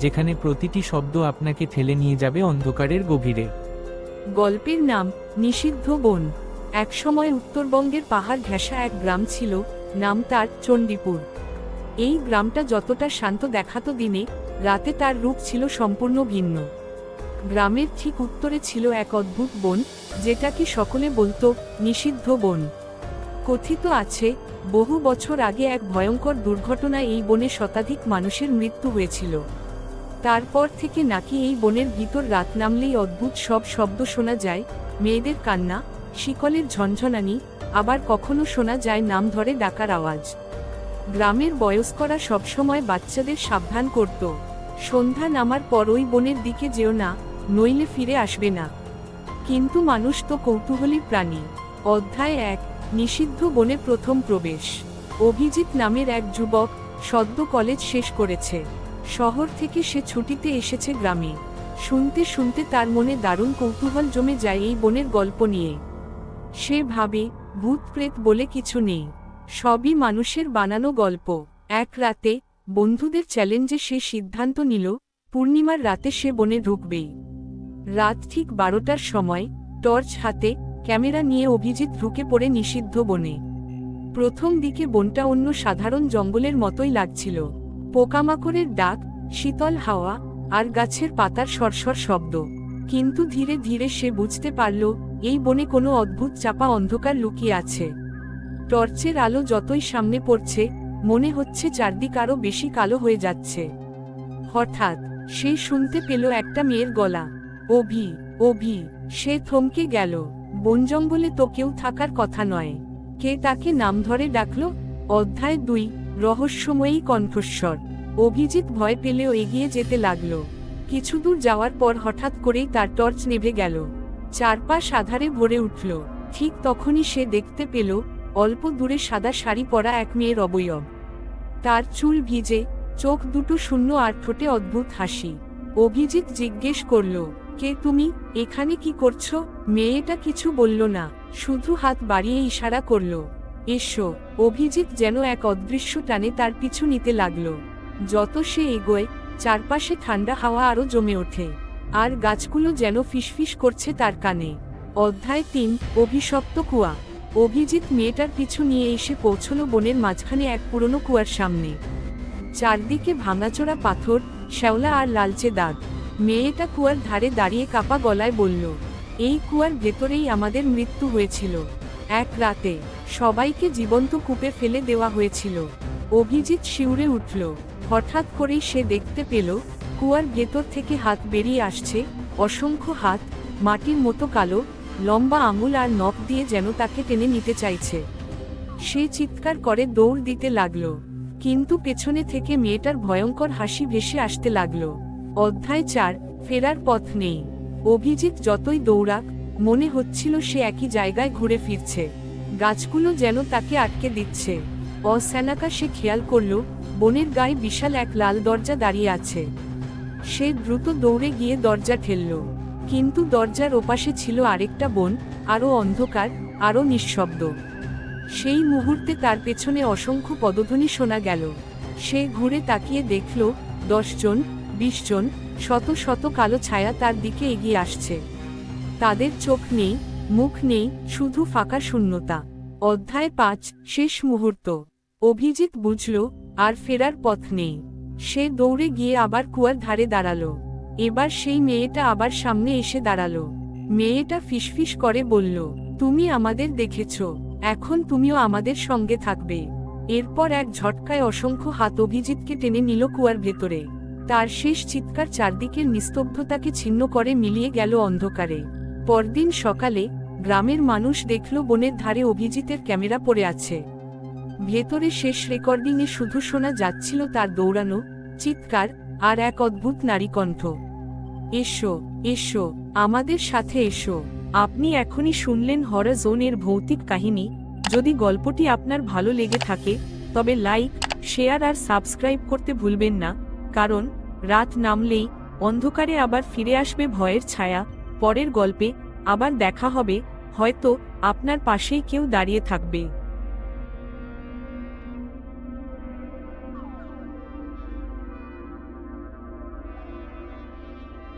যেখানে প্রতিটি শব্দ আপনাকে ঠেলে নিয়ে যাবে অন্ধকারের গভীরে। গল্পের নাম, নিষিদ্ধ বন। একসময় উত্তরবঙ্গের পাহাড় ঘেঁষা এক গ্রাম ছিল, নাম তার চণ্ডীপুর। এই গ্রামটা যতটা শান্ত দেখাতো দিনে, রাতে তার রূপ ছিল সম্পূর্ণ ভিন্ন। গ্রামের ঠিক উত্তরে ছিল এক অদ্ভুত বন, যেটাকে সকলে বলতো নিষিদ্ধ বন। কথিত আছে, বহু বছর আগে এক ভয়ঙ্কর দুর্ঘটনায় এই বনে শতাধিক মানুষের মৃত্যু হয়েছিল। তারপর থেকে নাকি এই বনের ভিতর রাত নামলেই অদ্ভুত সব শব্দ শোনা যায়, মেয়েদের কান্না, শিকলের ঝনঝনানি, আবার কখনো শোনা যায় নাম ধরে ডাকার আওয়াজ। গ্রামের বয়স্করা সবসময় বাচ্চাদের সাবধান করত। সন্ধ্যা নামার পর ওই বনের দিকে যেও না, নইলে ফিরে আসবে না। কিন্তু মানুষ তো কৌতূহলী প্রাণী। অধ্যায় এক, নিষিদ্ধ বনে প্রথম প্রবেশ। অভিজিৎ নামের এক যুবক সদ্য কলেজ শেষ করেছে। শহর থেকে সে ছুটিতে এসেছে গ্রামে। শুনতে শুনতে তার মনে দারুণ কৌতূহল জমে যায় এই বনের গল্প নিয়ে। সে ভাবে, ভূত প্রেত বলে কিছু নেই। সবই মানুষের বানানো গল্প। এক রাতে, বন্ধুদের চ্যালেঞ্জে সে সিদ্ধান্ত নিল, পূর্ণিমার রাতে সে বনে ঢুকবেই। রাত ঠিক বারোটার সময়, টর্চ হাতে, ক্যামেরা নিয়ে অভিজিৎ ঢুকে পড়ে নিষিদ্ধ বনে। প্রথম দিকে বনটা অন্য সাধারণ জঙ্গলের মতোই লাগছিল। পোকামাকড়ের ডাক, শীতল হাওয়া, আর গাছের পাতার সরসর শব্দ। কিন্তু ধীরে ধীরে সে বুঝতে পারল, এই বনে কোনো অদ্ভুত চাপা অন্ধকার লুকিয়ে আছে। টর্চের আলো যতই সামনে পড়ছে, মনে হচ্ছে চারদিক আরও বেশি কালো হয়ে যাচ্ছে। হঠাৎ, সে শুনতে পেল একটা মেয়ের গলা। অভি অভি সে থমকে গেল। বন জঙ্গলে তো কেউ থাকার কথা নয়। কে তাকে নাম ধরে ডাকল? অধ্যায় দুই। রহস্যময়ী কণ্ঠস্বর। অভিজিৎ ভয় পেলেও এগিয়ে যেতে লাগল। কিছু দূর যাওয়ার পর হঠাৎ করেই তার টর্চ নেভে গেল। চারপাশ আধারে ভরে উঠল। ঠিক তখনই সে দেখতে পেল, অল্প দূরে সাদা শাড়ি পরা এক মেয়ের অবয়ব। তার চুল ভিজে, চোখ দুটো শূন্য আর ঠোঁটে অদ্ভুত হাসি। অভিজিৎ জিজ্ঞেস করল, কে তুমি? এখানে কি করছ? মেয়েটা কিছু বলল না, শুধু হাত বাড়িয়ে ইশারা করল এসো, অভিজিৎ যেন এক অদৃশ্য টানে তার পিছু নিতে লাগল। যত সে এগোয়, চারপাশে ঠান্ডা হাওয়া আরও জমে ওঠে। আর গাছগুলো যেন ফিসফিস করছে তার কানে। অধ্যায় তিন, অভিশপ্ত কুয়া। অভিজিৎ মেয়েটার পিছু নিয়ে এসে পৌঁছল বনের মাঝখানে এক পুরনো কুয়ার সামনে। চারদিকে ভাঙাচোরা পাথর, শ্যাওলা আর লালচে দাগ। মেয়েটা কুয়ার ধারে দাঁড়িয়ে কাপা গলায় বলল, এই কুয়ার ভেতরেই আমাদের মৃত্যু হয়েছিল। এক রাতে সবাইকে জীবন্ত কূপে ফেলে দেওয়া হয়েছিল। অভিজিৎ শিউরে উঠল। হঠাৎ করেই সে দেখতে পেল, কুয়ার ভেতর থেকে হাত বেরিয়ে আসছে, অসংখ্য হাত, মাটির মতো কালো, লম্বা আঙুল আর নখ দিয়ে যেন তাকে টেনে নিতে চাইছে। সে চিৎকার করে দৌড় দিতে লাগল, কিন্তু পেছনে থেকে মেয়েটার ভয়ঙ্কর হাসি ভেসে আসতে লাগল। অধ্যায় চার, ফেরার পথ নেই। অভিজিৎ যতই দৌড়াক, মনে হচ্ছিল সে একই জায়গায় ঘুরে ফিরছে। গাছগুলো যেন তাকে আটকে দিচ্ছে। অস্যানাকা সে খেয়াল করল, বনের গায়ে বিশাল এক লাল দরজা দাঁড়িয়ে আছে। সে দ্রুত দৌড়ে গিয়ে দরজা ঠেলল। কিন্তু দরজার ওপাশে ছিল আরেকটা বন আরও অন্ধকার আরও নিঃশব্দ। সেই মুহূর্তে তার পেছনে অসংখ্য পদধ্বনি শোনা গেল। সে ঘুরে তাকিয়ে দেখল দশজন বিশজন শত শত কালো ছায়া তার দিকে এগিয়ে আসছে। তাদের চোখ নেই মুখ নেই, শুধু ফাঁকা শূন্যতা। অধ্যায় পাঁচ, শেষ মুহূর্ত। অভিজিৎ বুঝল, আর ফেরার পথ নেই। সে দৌড়ে গিয়ে আবার কুয়ার ধারে দাঁড়াল। এবার সেই মেয়েটা আবার সামনে এসে দাঁড়াল। মেয়েটা ফিসফিস করে বলল, তুমি আমাদের দেখেছ, এখন তুমিও আমাদের সঙ্গে থাকবে। এরপর এক ঝটকায় অসংখ্য হাত অভিজিৎকে টেনে নিল কুয়ার ভেতরে। তার শেষ চিৎকার চারদিকের নিস্তব্ধতাকে ছিন্ন করে মিলিয়ে গেল অন্ধকারে। পরদিন সকালে গ্রামের মানুষ দেখল বনের ধারে অভিজিতের ক্যামেরা পড়ে আছে। ভেতরে শেষ রেকর্ডিংয়ে শুধু শোনা যাচ্ছিল তার দৌড়ানো, চিৎকার আর এক অদ্ভুত নারী কণ্ঠ। এসো এসো, আমাদের সাথে এসো। আপনি এখনই শুনলেন হরা জোনের ভৌতিক কাহিনী। যদি গল্পটি আপনার ভালো লেগে থাকে, তবে লাইক, শেয়ার আর সাবস্ক্রাইব করতে ভুলবেন না। কারণ রাত নামলেই অন্ধকারে আবার ফিরে আসবে ভয়ের ছায়া। পরের গল্পে আবার দেখা হবে হয়তো আপনার পাশেই কেউ দাঁড়িয়ে থাকবে।